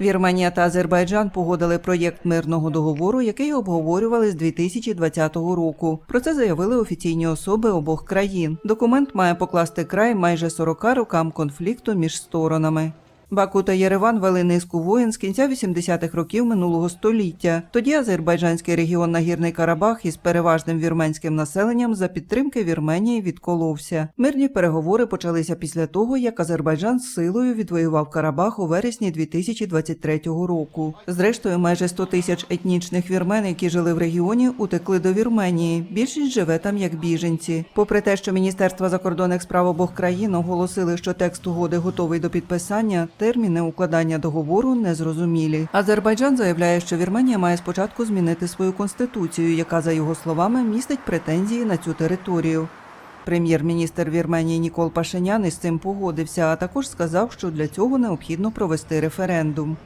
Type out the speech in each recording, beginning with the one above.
Вірменія та Азербайджан погодили проєкт мирного договору, який обговорювали з 2020 року. Про це заявили офіційні особи обох країн. Документ має покласти край майже 40 рокам конфлікту між сторонами. Баку та Єреван вели низку воєн з кінця 80-х років минулого століття. Тоді азербайджанський регіон Нагірний Карабах із переважним вірменським населенням за підтримки Вірменії відколовся. Мирні переговори почалися після того, як Азербайджан з силою відвоював Карабах у вересні 2023 року. Зрештою, майже 100 тисяч етнічних вірмен, які жили в регіоні, утекли до Вірменії. Більшість живе там як біженці. Попри те, що Міністерства закордонних справ обох країн оголосили, що текст угоди готовий до підписання, терміни укладання договору незрозумілі. Азербайджан заявляє, що Вірменія має спочатку змінити свою конституцію, яка, за його словами, містить претензії на цю територію. Прем'єр-міністр Вірменії Нікол Пашинян із цим погодився, а також сказав, що для цього необхідно провести референдум.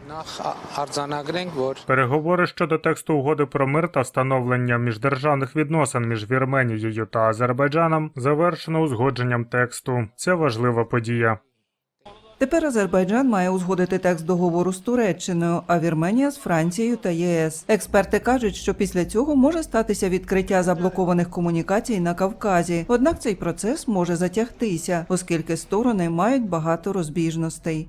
Переговори щодо тексту угоди про мир та встановлення міждержавних відносин між Вірменією та Азербайджаном завершено узгодженням тексту. Це важлива подія. Тепер Азербайджан має узгодити текст договору з Туреччиною, а Вірменія з Францією та ЄС. Експерти кажуть, що після цього може статися відкриття заблокованих комунікацій на Кавказі. Однак цей процес може затягтися, оскільки сторони мають багато розбіжностей.